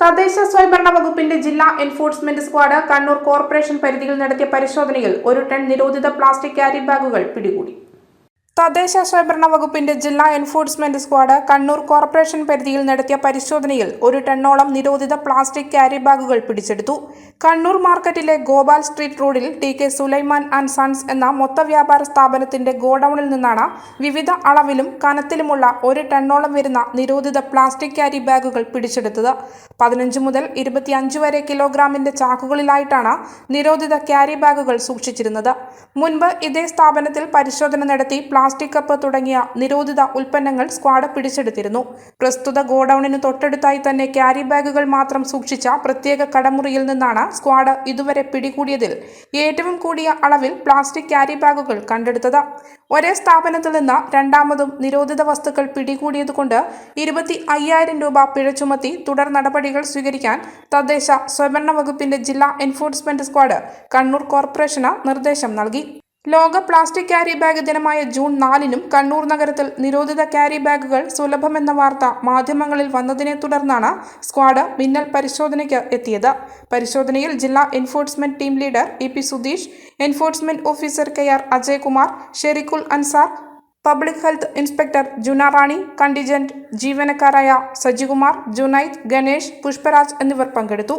തദ്ദേശ സ്വയംഭരണ വകുപ്പിന്റെ ജില്ലാ എൻഫോഴ്സ്മെന്റ് സ്ക്വാഡ് കണ്ണൂർ കോർപ്പറേഷൻ പരിധിയിൽ നടത്തിയ പരിശോധനയിൽ ഒരു ടൺ നിരോധിത പ്ലാസ്റ്റിക് ക്യാരി ബാഗുകൾ പിടികൂടി. തദ്ദേശ സ്വയംഭരണ വകുപ്പിന്റെ ജില്ലാ എൻഫോഴ്സ്മെന്റ് സ്ക്വാഡ് കണ്ണൂർ കോർപ്പറേഷൻ പരിധിയിൽ നടത്തിയ പരിശോധനയിൽ ഒരു ടണ്ണോളം നിരോധിത പ്ലാസ്റ്റിക് ക്യാരി ബാഗുകൾ പിടിച്ചെടുത്തു. കണ്ണൂർ മാർക്കറ്റിലെ ഗോപാൽ സ്ട്രീറ്റ് റോഡിൽ T K Sulaiman and sons എന്ന മൊത്ത വ്യാപാര സ്ഥാപനത്തിന്റെ ഗോഡൌണിൽ നിന്നാണ് വിവിധ അളവിലും കനത്തിലുമുള്ള ഒരു ടണ്ണോളം വരുന്ന നിരോധിത പ്ലാസ്റ്റിക് ക്യാരി ബാഗുകൾ പിടിച്ചെടുത്തത്. പതിനഞ്ച് മുതൽ ഇരുപത്തിയഞ്ച് വരെ കിലോഗ്രാമിന്റെ ചാക്കുകളിലായിട്ടാണ് നിരോധിത ക്യാരി ബാഗുകൾ സൂക്ഷിച്ചിരുന്നത്. മുൻപ് ഇതേ സ്ഥാപനത്തിൽ പരിശോധന നടത്തി പ്ലാസ്റ്റിക് കപ്പ് തുടങ്ങിയ നിരോധിത ഉൽപ്പന്നങ്ങൾ സ്ക്വാഡ് പിടിച്ചെടുത്തിരുന്നു. പ്രസ്തുത ഗോഡൌണിന് തൊട്ടടുത്തായി തന്നെ ക്യാരി ബാഗുകൾ മാത്രം സൂക്ഷിച്ച പ്രത്യേക കടമുറിയിൽ നിന്നാണ് സ്ക്വാഡ് ഇതുവരെ പിടികൂടിയതിൽ ഏറ്റവും കൂടിയ അളവിൽ പ്ലാസ്റ്റിക് ക്യാരി ബാഗുകൾ കണ്ടെടുത്തത്. ഒരേ സ്ഥാപനത്തിൽ നിന്ന് രണ്ടാമതും നിരോധിത വസ്തുക്കൾ പിടികൂടിയതുകൊണ്ട് ഇരുപത്തി അയ്യായിരം രൂപ പിഴ ചുമത്തി തുടർ നടപടികൾ സ്വീകരിക്കാൻ തദ്ദേശ സ്വയംഭരണ വകുപ്പിന്റെ ജില്ലാ എൻഫോഴ്സ്മെന്റ് സ്ക്വാഡ് കണ്ണൂർ കോർപ്പറേഷന് നിർദ്ദേശം നൽകി. ലോക പ്ലാസ്റ്റിക് ക്യാരി ബാഗ് ദിനമായ ജൂൺ നാലിനും കണ്ണൂർ നഗരത്തിൽ നിരോധിത ക്യാരി ബാഗുകൾ സുലഭമെന്ന വാർത്ത മാധ്യമങ്ങളിൽ വന്നതിനെ തുടർന്നാണ് സ്ക്വാഡ് മിന്നൽ പരിശോധനയ്ക്ക് എത്തിയത്. പരിശോധനയിൽ ജില്ലാ enforcement team leader E P Sudheesh enforcement officer K R Ajaykumar Sherikkul Ansar public health inspector Juna Rani contingent ജീവനക്കാരായ Sajikumar Junaid Ganesh Pushparaj എന്നിവർ പങ്കെടുത്തു.